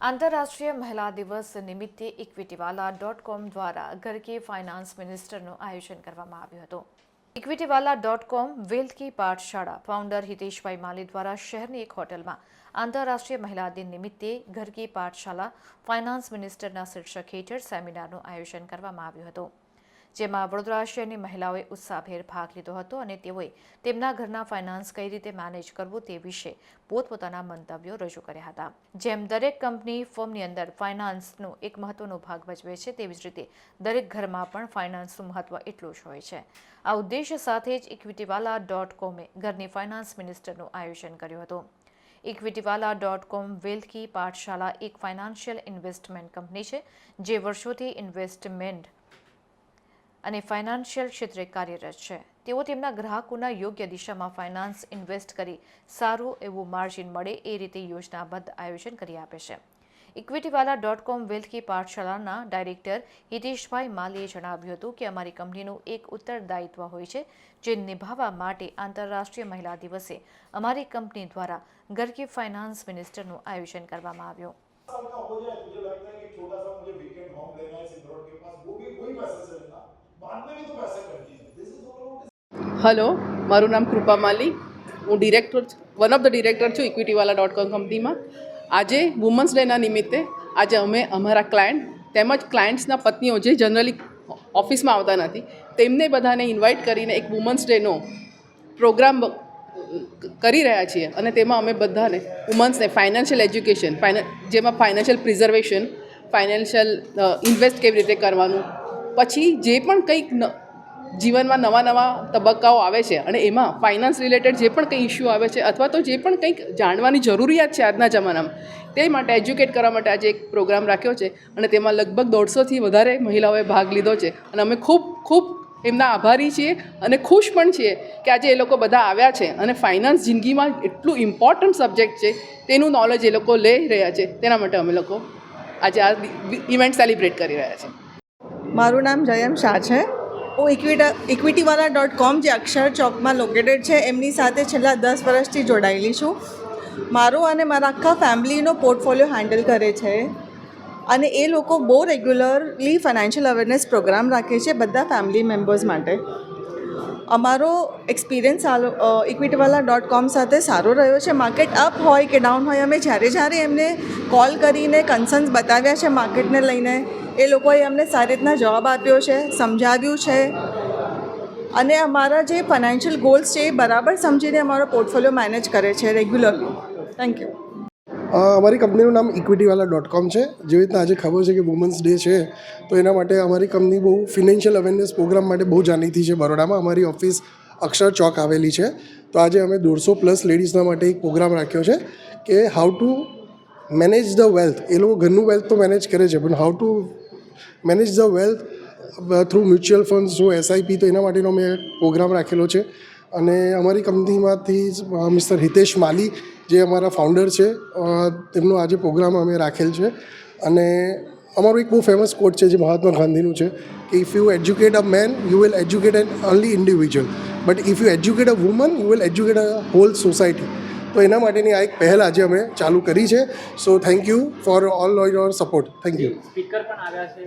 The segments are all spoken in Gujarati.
આંતરરાષ્ટ્રીય મહિલા દિવસ નિમિત્તે ઇક્વિટીવાલા ડોટ કોમ દ્વારા ઘર કી ફાઇનાન્સ મિનિસ્ટરનું આયોજન કરવામાં આવ્યું હતું ઇક્વિટીવાલા ડોટ કોમ વેલ્થ કી પાઠશાળા ફાઉન્ડર હિતેશભાઈ માલી દ્વારા શહેરની એક હોટલમાં આંતરરાષ્ટ્રીય મહિલા દિન નિમિત્તે ઘર કી પાઠશાળા ફાઇનાન્સ મિનિસ્ટરના શીર્ષક હેઠળ સેમિનારનું આયોજન કરવામાં આવ્યું હતું જેમાં વડોદરા શહેરની મહિલાઓએ ઉત્સાહભેર ભાગ લીધો હતો અને તેઓએ તેમના ઘરના ફાઇનાન્સ કઈ રીતે મેનેજ કરવું તે વિશે પોતપોતાના મંતવ્યો રજૂ કર્યા હતા. જેમ દરેક કંપની ફર્મની અંદર ફાઇનાન્સનો એક મહત્વનો ભાગ ભજવે છે, તેવી જ રીતે દરેક ઘરમાં પણ ફાઇનાન્સનું મહત્વ એટલું જ હોય છે. આ ઉદ્દેશ્ય સાથે જ ઇક્વિટીવાલા ડોટ કોમે ઘરની ફાઇનાન્સ મિનિસ્ટરનું આયોજન કર્યું હતું. ઇક્વિટીવાલા ડોટ કોમ વેલ્થ પાઠશાળા એક ફાઇનાન્શિયલ ઇન્વેસ્ટમેન્ટ કંપની છે, જે વર્ષોથી ઇન્વેસ્ટમેન્ટ અને ફાઇનાન્શિયલ ક્ષેત્રે કાર્યરત છે. તેઓ તેમના ગ્રાહકોના યોગ્ય દિશામાં ફાઇનાન્સ ઇન્વેસ્ટ કરી સારું એવું માર્જિન મળે એ રીતે યોજનાબદ્ધ આયોજન કરી આપે છે. ઇક્વિટીવાલા ડોટ કોમ વેલ્થકી પાઠશાળાના ડાયરેક્ટર હિતેશભાઈ માલીએ જણાવ્યું હતું કે અમારી કંપનીનું એક ઉત્તરદાયિત્વ હોય છે, જે નિભાવવા માટે આંતરરાષ્ટ્રીય મહિલા દિવસે અમારી કંપની દ્વારા ઘર ફાઇનાન્સ મિનિસ્ટરનું આયોજન કરવામાં આવ્યું. હલો, મારું નામ કૃપા માલી હું director one of the director છું ઇક્વિટીવાલા ડોટ કોમ કંપનીમાં આજે વુમન્સ ડેના નિમિત્તે આજે અમે અમારા ક્લાયન્ટ તેમજ ક્લાયન્ટ્સના પત્નીઓ જે જનરલી ઓફિસમાં આવતા નથી, તેમને બધાને ઇન્વાઇટ કરીને એક વુમન્સ ડેનો પ્રોગ્રામ કરી રહ્યા છીએ. અને તેમાં અમે બધાને વુમન્સને ફાઇનાન્શિયલ એજ્યુકેશન ફાઇના જેમાં ફાઇનાન્શિયલ પ્રિઝર્વેશન ફાઇનાન્શિયલ ઇન્વેસ્ટ કેવી રીતે કરવાનું, પછી જે પણ કંઈક જીવનમાં નવા નવા તબક્કાઓ આવે છે અને એમાં ફાઇનાન્સ રિલેટેડ જે પણ કંઈ ઇસ્યુ આવે છે અથવા તો જે પણ કંઈક જાણવાની જરૂરિયાત છે આજના જમાનામાં, તે માટે એજ્યુકેટ કરવા માટે આજે એક પ્રોગ્રામ રાખ્યો છે અને તેમાં લગભગ દોઢસોથી વધારે મહિલાઓએ ભાગ લીધો છે અને અમે ખૂબ ખૂબ એમના આભારી છીએ અને ખુશ પણ છીએ કે આજે એ લોકો બધા આવ્યા છે અને ફાઇનાન્સ જિંદગીમાં એટલું ઇમ્પોર્ટન્ટ સબ્જેક્ટ છે, તેનું નોલેજ એ લોકો લઈ રહ્યા છે. તેના માટે અમે લોકો આજે આ ઇવેન્ટ સેલિબ્રેટ કરી રહ્યા છીએ. મારું નામ જયમ શાહ છે. હું ઇક્વિટા ઇક્વિટીવાલા ડોટ કોમ જે અક્ષર ચોકમાં લોકેટેડ છે, એમની સાથે છેલ્લા દસ વર્ષથી જોડાયેલી છું. મારો અને મારા આખા ફેમિલીનો પોર્ટફોલિયો હેન્ડલ કરે છે અને એ લોકો બહુ રેગ્યુલરલી ફાઇનાન્શિયલ અવેરનેસ પ્રોગ્રામ રાખે છે બધા ફેમિલી મેમ્બર્સ માટે. અમારો એક્સપિરિયન્સ ઇક્વિટીવાલા ડોટ કોમ સાથે સારો રહ્યો છે. માર્કેટ અપ હોય કે ડાઉન હોય, અમે જ્યારે જ્યારે એમને કોલ કરીને કન્સર્ન્સ બતાવ્યા છે માર્કેટને લઈને, એ લોકોએ અમને સારી રીતના જવાબ આપ્યો છે, સમજાવ્યું છે. અને અમારા જે ફાઇનાન્શિયલ ગોલ્સ છે એ બરાબર સમજીને અમારો પોર્ટફોલિયો મેનેજ કરે છે રેગ્યુલરલી થેન્ક યુ અમારી કંપનીનું નામ ઇક્વિટીવાલા ડોટ કોમ છે. જેવી રીતના આજે ખબર છે કે વુમન્સ ડે છે, તો એના માટે અમારી કંપની બહુ ફિનાન્શિયલ અવેરનેસ પ્રોગ્રામ માટે બહુ જાણીતી છે બરોડામાં. અમારી ઓફિસ અક્ષર ચોક આવેલી છે. તો આજે અમે દોઢસો પ્લસ લેડીઝના માટે એક પ્રોગ્રામ રાખ્યો છે કે how to manage the wealth એ લોકો ઘરનું વેલ્થ તો મેનેજ કરે છે, પણ how to manage the wealth through mutual fund through SIP તો એના માટેનો મેં પ્રોગ્રામ રાખેલો છે. અને અમારી કંપનીમાંથી મિસ્ટર હિતેશ માલી, જે અમારા ફાઉન્ડર છે તેમનો આજે પ્રોગ્રામ અમે રાખેલ છે. અને અમારું એક બહુ ફેમસ કોટ છે, જે મહાત્મા ગાંધીનું છે કે if you educate a man you will educate an only individual but if you educate a woman you will educate a whole society તો એના માટેની આ એક પહેલ આજે અમે ચાલુ કરી છે. So thank you for all your support thank you speaker પણ આવ્યા છે.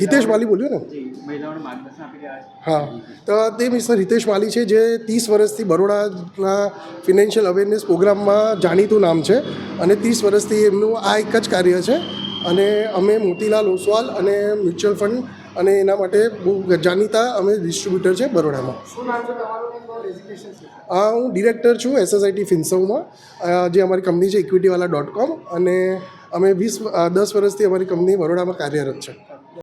હિતેશ માલી બોલ્યો ને? મહિલાઓને માર્ગદર્શન આપી રહ્યા છે. હા. તો તે મિસ્ટર હિતેશ માલી છે જે ત્રીસ વર્ષથી બરોડાના ફિનાન્શિયલ અવેરનેસ પ્રોગ્રામમાં જાણીતું નામ છે અને ત્રીસ વર્ષથી એમનું આ એક જ કાર્ય છે. અને અમે મોતીલાલ ઓસવાલ અને મ્યુચ્યુઅલ ફંડ અને એના માટે બહુ જાણીતા અમે ડિસ્ટ્રીબ્યુટર છે બરોડામાં. હા હું ડિરેક્ટર છું એસએસઆઈટી ફિન્સવમાં જે અમારી કંપની છે ઇક્વિટીવાલા ડોટ કોમ અને અમે વીસ દસ વર્ષથી અમારી કંપની બરોડામાં કાર્યરત છે.